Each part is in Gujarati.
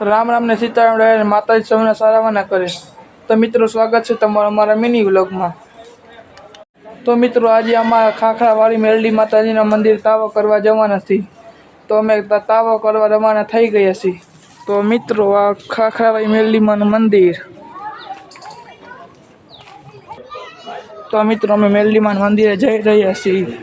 રામ રામને સીતારામ રહે માતાજી સૌને સારાવાના કરે. તો મિત્રો, સ્વાગત છે તમારું અમારા મિની વ્લોગમાં. તો મિત્રો, આજે અમારા ખાખરાવાળી મેરડી માતાજીના મંદિર તાવો કરવા જવાના છીએ. તો અમે તાવો કરવા રવાના થઈ ગયા છીએ. તો મિત્રો, આ ખાખરાવાળી મેરડીમાંનું મંદિર. તો મિત્રો, અમે મેરડીમાં મંદિરે જઈ રહ્યા છીએ.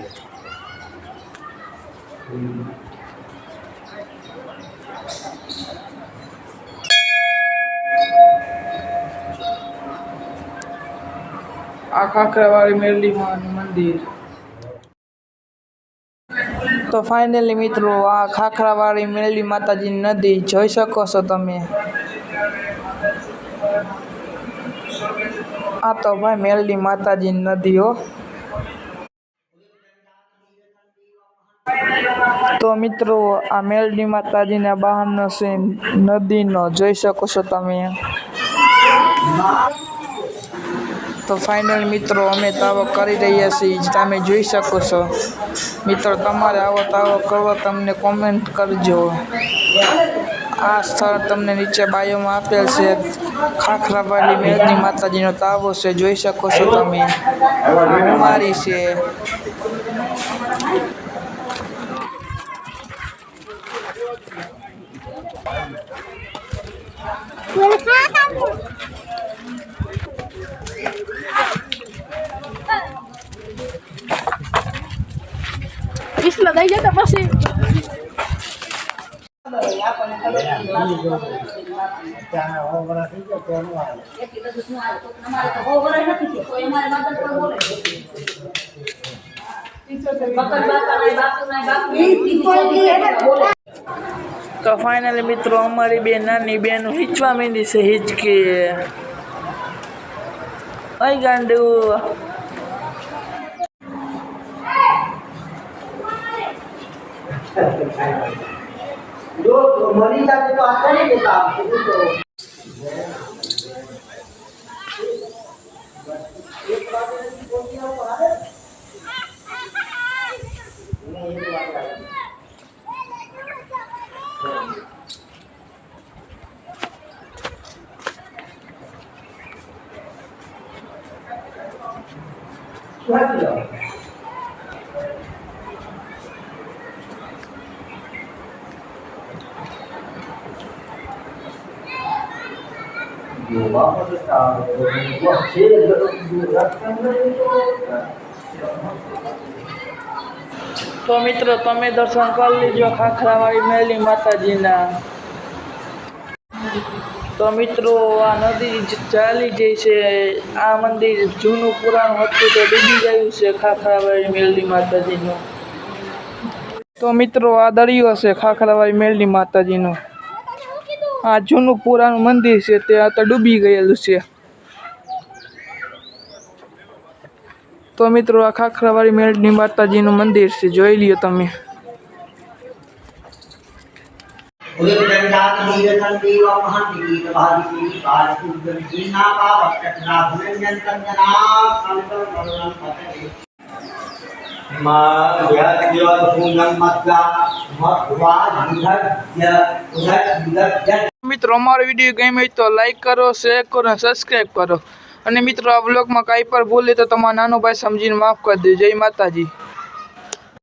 ખાખરાવાળી મેરડીમાંનું મંદિર. તો ફાઇનલી મિત્રો, આ ખાખરાવાળી મેરડી માતાજીની નદી જોઈ શકો છો તમે. આ તો ભાઈ મેરડી માતાજીની નદી હો. તો મિત્રો, આ મેલડી માતાજીના બહારનો સીન નદીનો જોઈ શકો છો તમે. તો ફાઇનલ મિત્રો, અમે તાવો કરી રહ્યા છીએ. તમે જોઈ શકો છો. મિત્રો, તમારે આવો તાવો કરવો તમને કોમેન્ટ કરજો. આ સ્થળ તમને નીચે બાયોમાં આપેલ છે. ખાખરાવાલી મેરની માતાજીનો તાવો છે. જોઈ શકો છો તમે. આ કુમારી છે Isla દઈ jata પછી તો ફાઇનલી મિત્રો, અમારી બે નાની બેન હિંચવા માંડી છે હિંચકી. અહીં ગાંડુ. જો મરી જાતે તો આતા નહીં દેતા તો Thank you. Yoga está cheia તો મિત્રો, તમે દર્શન કરી લીજો ખાખરાવાળી મેલી માતાજીના. તો મિત્રો, આ નદી ચાલી જઈ છે. આ મંદિર જૂનું પુરાણ હતું તો ડૂબી ગયું છે ખાખરાવાળી મેલડી માતાજીનું. તો મિત્રો, આ દરિયો છે ખાખરાવાળી મેલડી માતાજીનું. આ જૂનું પુરાણું મંદિર છે, તે આ તો ડૂબી ગયેલું છે. તો મિત્રો, આ ખાખરાવાળી મેળની માતાજીનું મંદિર છે, જોઈ લ્યો તમે. મિત્રો? અમારો વીડિયો ગમ્યો તો લાઈક કરો શેર કરો અને સબસ્ક્રાઈબ કરો. અને મિત્રો, આ બ્લોગમાં કાંઈ પણ ભૂલે તો તમારા નાનો ભાઈ સમજીને માફ કરી દેજો. જય માતાજી.